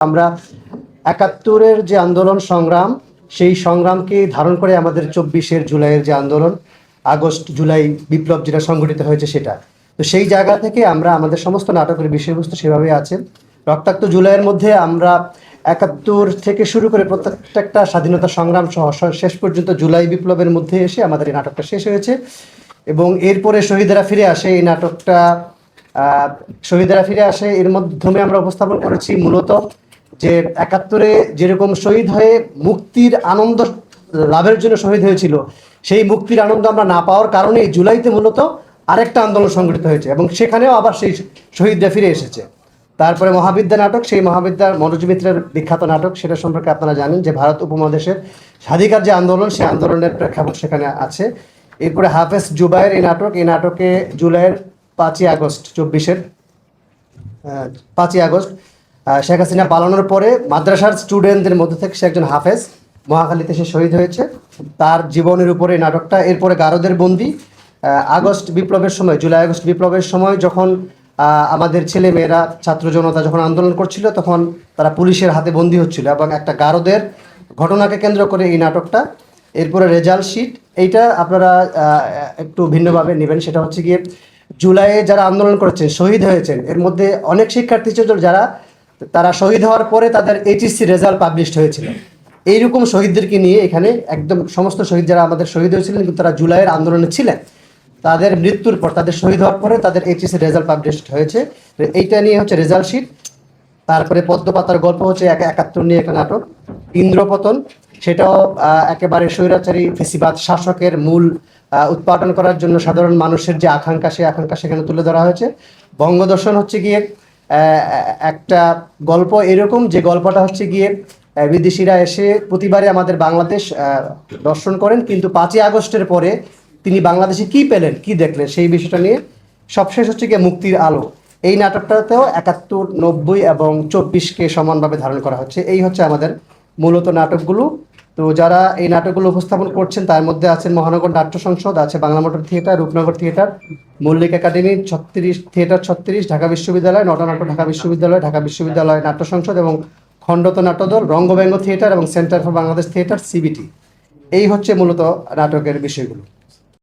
আমরা একাত্তরের যে আন্দোলন সংগ্রাম, সেই সংগ্রামকে ধারণ করে আমাদের চব্বিশের জুলাইয়ের যে আন্দোলন, আগস্ট, জুলাই বিপ্লব যেটা সংগঠিত হয়েছে সেটা। তো সেই জায়গা থেকে আমরা আমাদের সমস্ত নাটকের বিষয়বস্তু সেভাবে আছে রক্তাক্ত জুলাইয়ের মধ্যে আমরা একাত্তর থেকে শুরু করে প্রত্যেকটা স্বাধীনতা সংগ্রাম সহ শেষ পর্যন্ত জুলাই বিপ্লবের মধ্যে এসে আমাদের এই নাটকটা শেষ হয়েছে। এবং এরপরে শহীদেরা ফিরে আসে এই নাটকটা শহীদেরা ফিরে আসে এর মাধ্যমে আমরা উপস্থাপন করেছি মূলত যে একাত্তরে যেরকম শহীদ হয়ে মুক্তির আনন্দ লাভের জন্য শহীদ হয়েছিল, সেই মুক্তির আনন্দ আমরা না পাওয়ার কারণে জুলাইতে মূলত আরেকটা আন্দোলন সংগঠিত হয়েছে এবং সেখানেও আবার সেই শহীদরা ফিরে এসেছে। তারপরে মহাবিদ্যা নাটক, সেই মহাবিদ্যার মনোজ মিত্রের বিখ্যাত নাটক, সেটা সম্পর্কে আপনারা জানেন যে ভারত উপমহাদেশের স্বাধিকার যে আন্দোলন, সেই আন্দোলনের প্রেক্ষাপট সেখানে আছে। এরপরে হাফেজ জুবাইয়ের এই নাটক, এই নাটকে জুলাইয়ের পাঁচই আগস্ট, চব্বিশের পাঁচই আগস্ট শেখ হাসিনা পালানোর পরে মাদ্রাসার স্টুডেন্টদের মধ্যে থেকে সে একজন হাফেজ। মহাখালীতে সে শহীদ হয়েছে। তার জীবনের উপরে নাটকটা, এরপরে গারদের বন্দি। আগস্ট বিপ্লবের সময়, জুলাই আগস্ট বিপ্লবের সময় যখন আমাদের ছেলে মেয়েরা ছাত্র জনতা যখন আন্দোলন করছিল, তখন তারা পুলিশের হাতে বন্দি হচ্ছিল এবং একটা গারদের ঘটনাকে কেন্দ্র করে এই নাটকটা। এরপরে রেজাল্ট শিট, এইটা আপনারা একটু ভিন্নভাবে নেবেন। সেটা হচ্ছে গিয়ে জুলাইয়ে যারা আন্দোলন করেছেন শহীদ হয়েছেন, এর মধ্যে অনেক শিক্ষার্থী ছিল যারা তারা শহীদ হওয়ার পরে তাদের এইচএসসি রেজাল্ট পাবলিশড হয়েছিল। এইরকম শহীদদেরকে নিয়ে এখানে একদম সমস্ত শহীদ যারা আমাদের শহীদ হয়েছিলেন, কিন্তু তারা জুলাইয়ের আন্দোলনে ছিলেন, তাদের মৃত্যুর পর, তাদের শহীদ হওয়ার পরে তাদের এইচএসসি রেজাল্ট পাবলিশড হয়েছে। এইটা নিয়ে হচ্ছে রেজাল্ট শিট তারপরে পদ্মপাতার গল্প হচ্ছে এক একাত্তর নিয়ে একটা নাটক, ইন্দ্রপতন। সেটাও একেবারে স্বৈরাচারী ফেসিবাদ শাসকের মূল উৎপাদন করার জন্য সাধারণ মানুষের যে আকাঙ্ক্ষা, সেই আকাঙ্ক্ষা সেখানে তুলে ধরা হয়েছে। বঙ্গদর্শন হচ্ছে গিয়ে একটা গল্প এরকম যে গল্পটা হচ্ছে গিয়ে বিদেশিরা এসে প্রতিবারে আমাদের বাংলাদেশ দর্শন করেন, কিন্তু পাঁচই আগস্টের পরে তিনি বাংলাদেশে কি পেলেন, কি দেখলেন, সেই বিষয়টা নিয়ে সবশেষ হচ্ছে গিয়ে মুক্তির আলো। এই নাটকটাতেও একাত্তর, নব্বই এবং চব্বিশকে সমানভাবে ধারণ করা হচ্ছে। এই হচ্ছে আমাদের মূলত নাটকগুলো। তো যারা এই নাটকগুলো উপস্থাপন করছেন, তার মধ্যে আছেন মহানগর নাট্য সংসদ, আছে Bangla motor theatre, Rupnagar theatre, Mallik academy, ছত্রিশ, থিয়েটার ছত্রিশ, ঢাকা বিশ্ববিদ্যালয়, নটনাট্য ঢাকা বিশ্ববিদ্যালয় ঢাকা বিশ্ববিদ্যালয় নাট্য সংসদ এবং খণ্ডত নাট্যদল রঙ্গব্যঙ্গ থিয়েটার এবং centre for Bangladesh theatre, CBT. এই হচ্ছে মূলত নাটকের বিষয়গুলো।